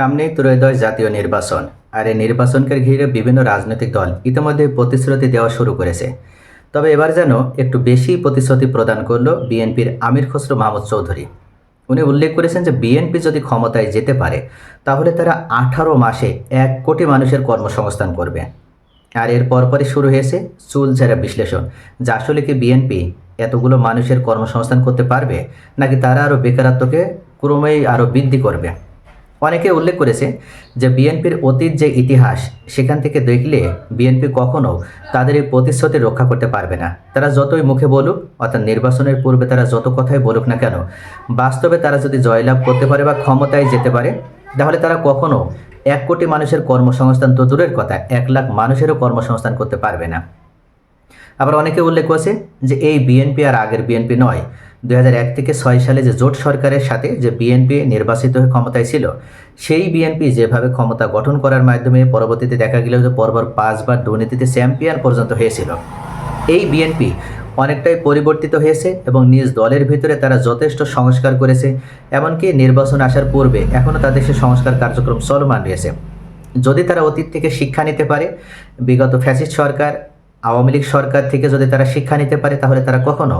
সামনেই ত্রয়োদশ জাতীয় নির্বাচন, আর এই নির্বাচনকে ঘিরে বিভিন্ন রাজনৈতিক দল ইতিমধ্যে প্রতিশ্রুতি দেওয়া শুরু করেছে। তবে এবার যেন একটু বেশি প্রতিশ্রুতি প্রদান করল বিএনপির আমির খসরু মাহমুদ চৌধুরী। উনি উল্লেখ করেছেন যে বিএনপি যদি ক্ষমতায় যেতে পারে, তাহলে তারা আঠারো মাসে এক কোটি মানুষের কর্মসংস্থান করবে। আর এর পরপরই শুরু হয়েছে চুলঝাড়া বিশ্লেষণ। যা আসলে কি বিএনপি এতগুলো মানুষের কর্মসংস্থান করতে পারবে, নাকি তারা আরও বেকারত্বকে ক্রমেই আরও বৃদ্ধি করবে? অনেকে উল্লেখ করেছে যে বিএনপির অতীত যে ইতিহাস, সেখান থেকে দেখলে বিএনপি কখনো তাদের এই প্রতিশ্রুতি রক্ষা করতে পারবে না। তারা যতই মুখে বলুক, অর্থাৎ নির্বাচনের পূর্বে তারা যত কথাই বলুক না কেন, বাস্তবে তারা যদি জয়লাভ করতে পারে বা ক্ষমতায় যেতে পারে, তাহলে তারা কখনো এক কোটি মানুষের কর্মসংস্থান তো দূরের কথা, এক লাখ মানুষেরও কর্মসংস্থান করতে পারবে না। আবার অনেকে উল্লেখ করেছে যে এই বিএনপি আর আগের বিএনপি নয় এক থেকে ছয় সালে যে জোট সরকারের সাথে যে বিএনপি নির্বাচিত হয়ে ক্ষমতায় ছিল, সেই বিএনপি যেভাবে ক্ষমতা গঠন করার মাধ্যমে পরবর্তীতে দেখা গেল যে পরপর পাঁচবার দুর্নীতিতে চ্যাম্পিয়ন পর্যন্ত হয়েছিল। এই বিএনপি অনেকটাই পরিবর্তিত হয়েছে এবং নিজ দলের ভিতরে তারা যথেষ্ট সংস্কার করেছে, এমনকি নির্বাচন আসার পূর্বে এখনও তাদের সে সংস্কার কার্যক্রম চলমান রয়েছে। যদি তারা অতীত থেকে শিক্ষা নিতে পারে, বিগত ফ্যাসিস্ট সরকার আওয়ামী লীগ সরকার থেকে যদি তারা শিক্ষা নিতে পারে, তাহলে তারা কখনো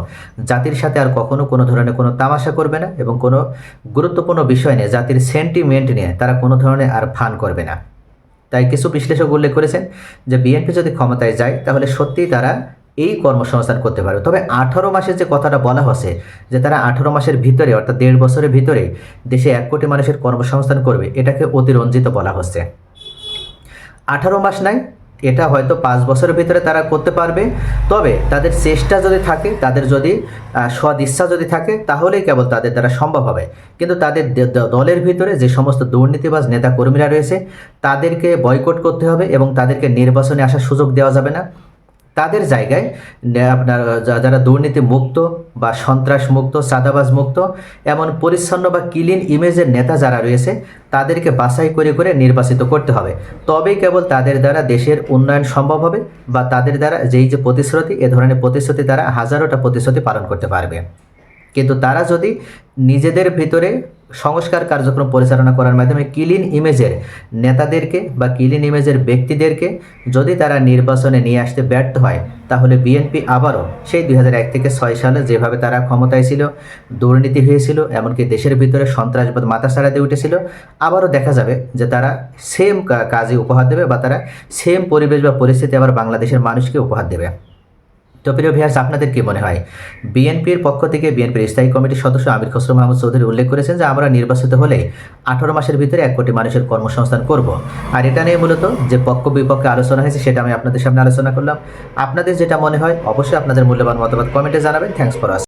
জাতির সাথে আর কখনো কোনো ধরনের কোনো তামাশা করবে না এবং কোনো গুরুত্বপূর্ণ বিষয় নিয়ে, জাতির সেন্টিমেন্ট নিয়ে তারা কোনো ধরনের আর ফান করবে না। তাই কিছু বিশ্লেষক উল্লেখ করেছেন যে বিএনপি যদি ক্ষমতায় যায়, তাহলে সত্যিই তারা এই কর্মসংস্থান করতে পারবে। তবে আঠারো মাসের যে কথাটা বলা হচ্ছে, যে তারা আঠারো মাসের ভিতরে, অর্থাৎ দেড় বছরের ভিতরে দেশে এক কোটি মানুষের কর্মসংস্থান করবে, এটাকে অতিরঞ্জিত বলা হচ্ছে। আঠারো মাস নাই এটা হয়তো পাঁচ বছরের ভিতরে তারা করতে পারবে। তবে তাদের চেষ্টা যদি থাকে, তাদের যদি সদিচ্ছা যদি থাকে, তাহলেই কেবল তাদের দ্বারা সম্ভব হবে। কিন্তু তাদের দলের ভিতরে যে সমস্ত দুর্নীতিবাজ নেতা কর্মীরা রয়েছে, তাদেরকে বয়কট করতে হবে এবং তাদেরকে নির্বাচনে আসার সুযোগ দেওয়া যাবে না। তাদের জায়গায় আপনার যারা দুর্নীতি মুক্ত বা সন্ত্রাস মুক্ত সাদাবাজ মুক্ত এমন পরিচ্ছন্ন বা ক্লিন ইমেজের নেতা যারা রয়েছে, তাদেরকে বাছাই করে করে নির্বাচিত করতে হবে। তবেই কেবল তাদের দ্বারা দেশের উন্নয়ন সম্ভব হবে বা তাদের দ্বারা যেই যে প্রতিশ্রুতি, এ ধরনের প্রতিশ্রুতি তারা হাজারোটা প্রতিশ্রুতি পালন করতে পারবে। কিন্তু তারা যদি নিজেদের ভিতরে সংস্কার কার্যক্রম পরিচালনা করার মাধ্যমে ক্লিন ইমেজের নেতাদেরকে বা ক্লিন ইমেজের ব্যক্তিদেরকে যদি তারা নির্বাচনে নিয়ে আসতে ব্যর্থ হয়, তাহলে বিএনপি আবারও সেই দুই থেকে ছয় সালে যেভাবে তারা ক্ষমতায় ছিল, দুর্নীতি হয়েছিল, এমনকি দেশের ভিতরে সন্ত্রাসবাদ মাথা ছাড়াতে উঠেছিল, আবারও দেখা যাবে যে তারা সেম কাজে উপহার দেবে বা তারা সেম পরিবেশ বা পরিস্থিতি আবার বাংলাদেশের মানুষকে উপহার দেবে। তো প্রিয় ভিয়ার্স আপনাদের কি মনে হয়? বিএনপির পক্ষ থেকে বিএনপির স্থায়ী কমিটির সদস্য আমির খসরু মাহমুদ চৌধুরী উল্লেখ করেছেন যে, আমরা নির্বাচিত হলে আঠারো মাসের ভিতরে এক কোটি মানুষের কর্মসংস্থান করব। আর এটা নিয়ে মূলত যে পক্ষ বিপক্ষে আলোচনা হয়েছে, সেটা আমি আপনাদের সামনে আলোচনা করলাম। আপনাদের যেটা মনে হয়, অবশ্যই আপনাদের মূল্যবান মতামত কমেন্টে জানাবেন। Thanks for us